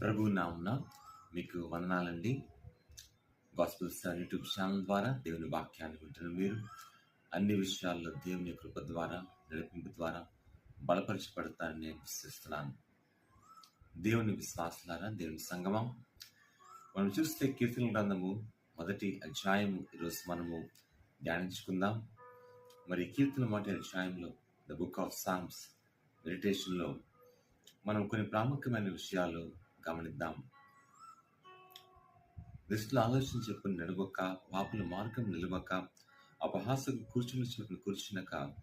ప్రభు నామున మీకు వందనాలండి. Gospel star YouTube channel ద్వారా దేవుని వాక్యాన్ని వింటున్న మీరు అన్ని విషయాల్లో దేవుని కృప ద్వారా నడిపింపు ద్వారా బలపరచబడతారని నేను విశ్వసిస్తున్నాను. దేవుని విశ్వాసారా దేవుని సంగమం. మనం చూస్తే కీర్తన గ్రంథము మొదటి అధ్యాయము. ఈరోజు మనము ధ్యానించుకుందాం. మరి కీర్తన మొదటి అధ్యాయంలో ద బుక్ ఆఫ్ సాంగ్స్ మెడిటేషన్లో మనం కొన్ని ప్రాముఖ్యమైన విషయాలు గమనిద్దాం. దృష్టిలో ఆలోచన చెప్పుకుని నడవక పాపుల మార్గం నిలవక అపహాసకు కూర్చుని చెప్పుని కూర్చునక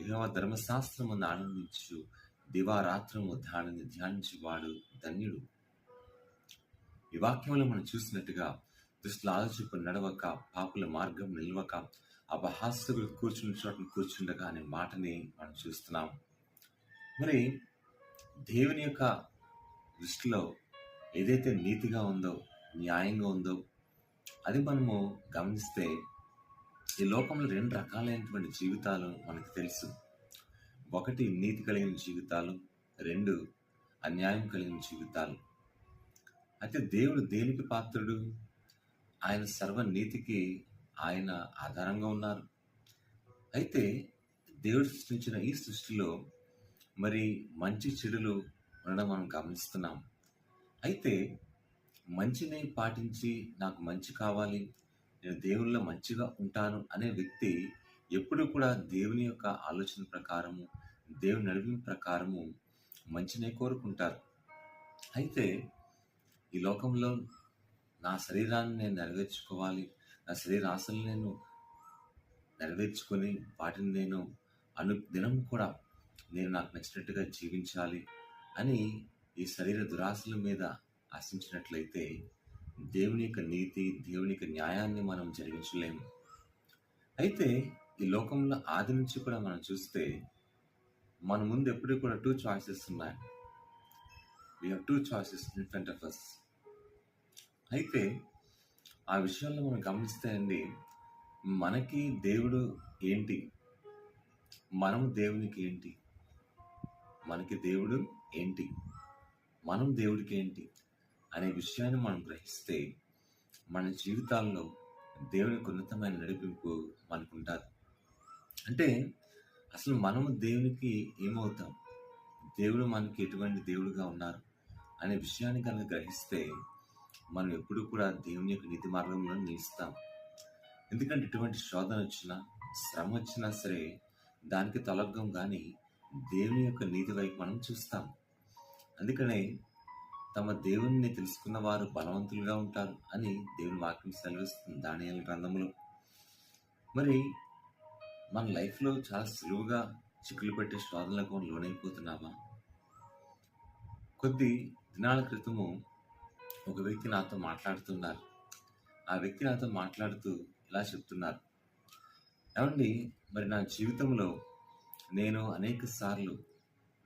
ఇహవ ధర్మశాస్త్రమును ఆనందించు దివారాత్రము దానిని ధ్యానించేవాడు ధన్యుడు. ఈ వాక్యంలో మనం చూసినట్టుగా దృష్టిలో ఆలోచన నడవక పాపుల మార్గం నిలవక అపహాసకులు కూర్చుని చోటను కూర్చుండగా అనే మాటని మనం చూస్తున్నాం. మరి దేవుని యొక్క దృష్టిలో ఏదైతే నీతిగా ఉందో న్యాయంగా ఉందో అది మనము గమనిస్తే ఈ లోకంలో రెండు రకాలైనటువంటి జీవితాలు మనకు తెలుసు. ఒకటి నీతి కలిగిన జీవితాలు రెండు అన్యాయం కలిగిన జీవితాలు. అయితే దేవుడు దేనికి పాత్రుడు? ఆయన సర్వనీతికి ఆయన ఆధారంగా ఉన్నారు. అయితే దేవుడు సృష్టించిన ఈ సృష్టిలో మరి మంచి చెడులు ఉండడం మనం గమనిస్తున్నాం. అయితే మంచిని పాటించి నాకు మంచి కావాలి నేను దేవుళ్ళ మంచిగా ఉంటాను అనే వ్యక్తి ఎప్పుడు కూడా దేవుని యొక్క ఆలోచన ప్రకారము దేవుని నడిపిన ప్రకారము మంచినే కోరుకుంటారు. అయితే ఈ లోకంలో నా శరీరాన్ని నేను నెరవేర్చుకోవాలి నా శరీర ఆశలు నేను నెరవేర్చుకొని వాటిని నేను అను దినం కూడా నేను నాకు నచ్చినట్టుగా జీవించాలి అని ఈ శరీర దురాశల మీద ఆశించినట్లయితే దేవుని యొక్క నీతి దేవుని యొక్క న్యాయాన్ని మనం జరిగించలేము. అయితే ఈ లోకంలో ఆది నుంచి కూడా మనం చూస్తే మన ముందు ఎప్పుడు కూడా టూ చాయిసెస్ ఉన్నాయి. We have two choices in front of us అయితే ఆ విషయాల్లో మనం గమనిస్తే అండి మనకి దేవుడు ఏంటి? మనం దేవునికి ఏంటి? మనకి దేవుడు ఏంటి? మనం దేవుడికి ఏంటి అనే విషయాన్ని మనం గ్రహిస్తే మన జీవితాల్లో దేవునికి ఉన్నతమైన నడిపింపు మనకుంటారు అంటే అసలు మనము దేవునికి ఏమవుతాం? దేవుడు మనకి ఎటువంటి దేవుడుగా ఉన్నారు? అనే విషయాన్ని కనుక గ్రహిస్తే మనం ఎప్పుడు కూడా దేవుని యొక్క నీతి మార్గంలో నిలుస్తాం. ఎందుకంటే ఎటువంటి శోధన వచ్చినా శ్రమ వచ్చినా సరే దానికి తొలగం కానీ దేవుని యొక్క నీతి వైపు మనం చూస్తాం. అందుకనే తమ దేవుణ్ణి తెలుసుకున్న వారు బలవంతులుగా ఉంటారు అని దేవుని వాక్యం సెలవిస్తుంది దానియాల గ్రంథంలో మరి మన లైఫ్లో చాలా సులువుగా చిక్కులు పెట్టే శోధనలకు లోనైపోతున్నామా? కొద్ది దినాల క్రితము ఒక వ్యక్తి నాతో మాట్లాడుతున్నారు. ఆ వ్యక్తి నాతో మాట్లాడుతూ ఇలా చెప్తున్నారు. ఏమండి మరి నా జీవితంలో నేను అనేక సార్లు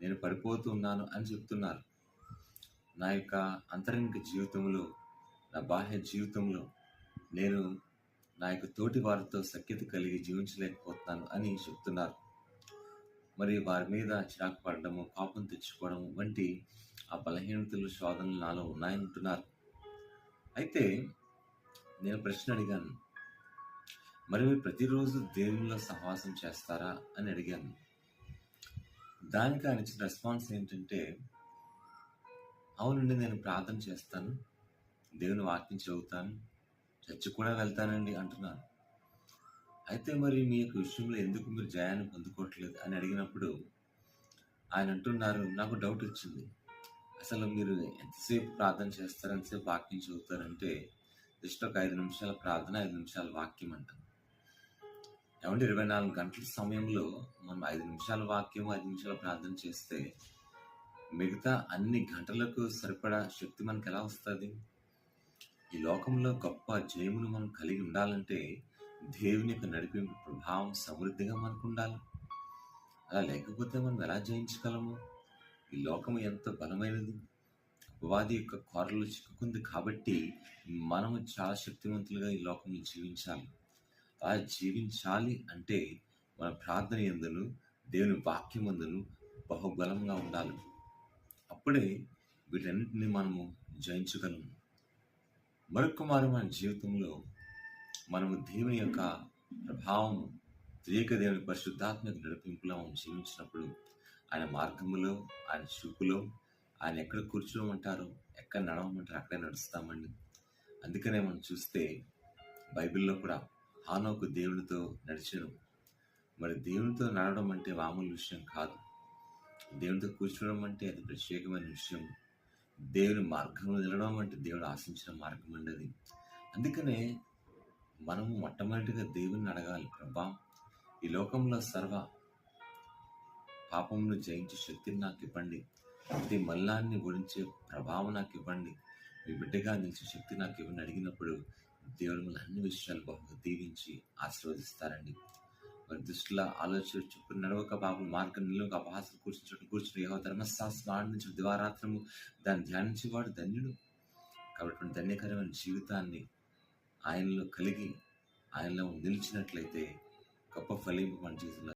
నేను పడిపోతూ ఉన్నాను అని చెప్తున్నారు. నా యొక్క అంతరంగిక జీవితంలో నా బాహ్య జీవితంలో నేను నా యొక్క తోటి వారితో సఖ్యత కలిగి జీవించలేకపోతున్నాను అని చెప్తున్నారు. మరి వారి మీద చిరాకు పడడము పాపం తెచ్చుకోవడం వంటి ఆ బలహీనతలు శోధనలు నాలో ఉన్నాయంటున్నారు. అయితే నేను ప్రశ్న అడిగాను. మరి మీరు ప్రతిరోజు దేవునిలో సహవాసం చేస్తారా అని అడిగాను. దానికి ఆయన ఇచ్చిన రెస్పాన్స్ ఏంటంటే అవునండి నేను ప్రార్థన చేస్తాను. దేవుని వాక్యం చదువుతాను. చర్చి కూడా వెళ్తానండి అంటున్నాను అయితే మరి మీ యొక్క విషయంలో ఎందుకు మీరు జయాన్ని పొందుకోవట్లేదు అని అడిగినప్పుడు ఆయన అంటున్నారు నాకు డౌట్ వచ్చింది. అసలు మీరు ఎంతసేపు ప్రార్థన చేస్తారు? ఎంతసేపు వాక్యం చదువుతారంటే జస్ట్ ఒక ఐదు నిమిషాల ప్రార్థన ఐదు నిమిషాల వాక్యం అంటారు. ఏమంటే ఇరవై నాలుగు గంటల సమయంలో మనం ఐదు నిమిషాల వాక్యం ఐదు నిమిషాల ప్రార్థన చేస్తే మిగతా అన్ని గంటలకు సరిపడా శక్తి మనకు ఎలా వస్తుంది? ఈ లోకంలో గొప్ప జయమును మనం కలిగి ఉండాలంటే దేవుని యొక్క నడిపింపు ప్రభావం సమృద్ధిగా మనకు ఉండాలి. అలా లేకపోతే మనం ఎలా జయించగలము? ఈ లోకము ఎంత బలమైనది? అపవాది యొక్క కోరలు చిక్కుకుంది కాబట్టి మనము చాలా శక్తివంతులుగా ఈ లోకంలో జీవించాలి. అలా జీవించాలి అంటే మన ప్రార్థన ఎందును దేవుని వాక్యం ఎందును బహుబలంగా ఉండాలి. అప్పుడే వీటన్నిటిని మనము జయించగలము మరొక మారు మన జీవితంలో మనము దేవుని యొక్క ప్రభావం త్రియక దేవుని పరిశుద్ధాత్మక నడిపింపులో మనం జీవించినప్పుడు ఆయన మార్గములో ఆయన చూపులో ఆయన ఎక్కడ కూర్చోమంటారో ఎక్కడ నడవమంటారో అక్కడే నడుస్తామండి. అందుకనే మనం చూస్తే బైబిల్లో కూడా హానోకు దేవునితో నడిచాను మరి దేవునితో నడవడం అంటే మామూలు విషయం కాదు. దేవునితో కూర్చోవడం అంటే అది ప్రత్యేకమైన విషయం. దేవుని మార్గంలో నిలవడం అంటే దేవుడు ఆశించిన మార్గం అండి అందుకనే మనము మొట్టమొదటిగా దేవుని అడగాలి. ప్రభా ఈ లోకంలో సర్వ పాపమును జయించే శక్తిని నాకు ఇవ్వండి. ప్రతి మల్లాన్ని గురించే ప్రభావం నాకు ఇవ్వండి. మీ బిడ్డగా నిలిచే శక్తి నాకు ఇవ్వని అడిగినప్పుడు దేవుడు మిమ్మల్ని అన్ని విషయాలు బహుగా దీవించి ఆశీర్వదిస్తారండి. మరి దృష్టిలో ఆలోచన చొప్పున నడవక పాపం మార్గం నిలువక అపహాసం కూర్చుని కూర్చుని యహో ధర్మశాస్త్రం ఆడించిన దివారాత్రము దాన్ని ధ్యానించేవాడు ధన్యుడు. కాబట్టి ధన్యకరమైన జీవితాన్ని ఆయనలో కలిగి ఆయనలో నిలిచినట్లయితే గొప్ప ఫలింపు మన జీవితంలో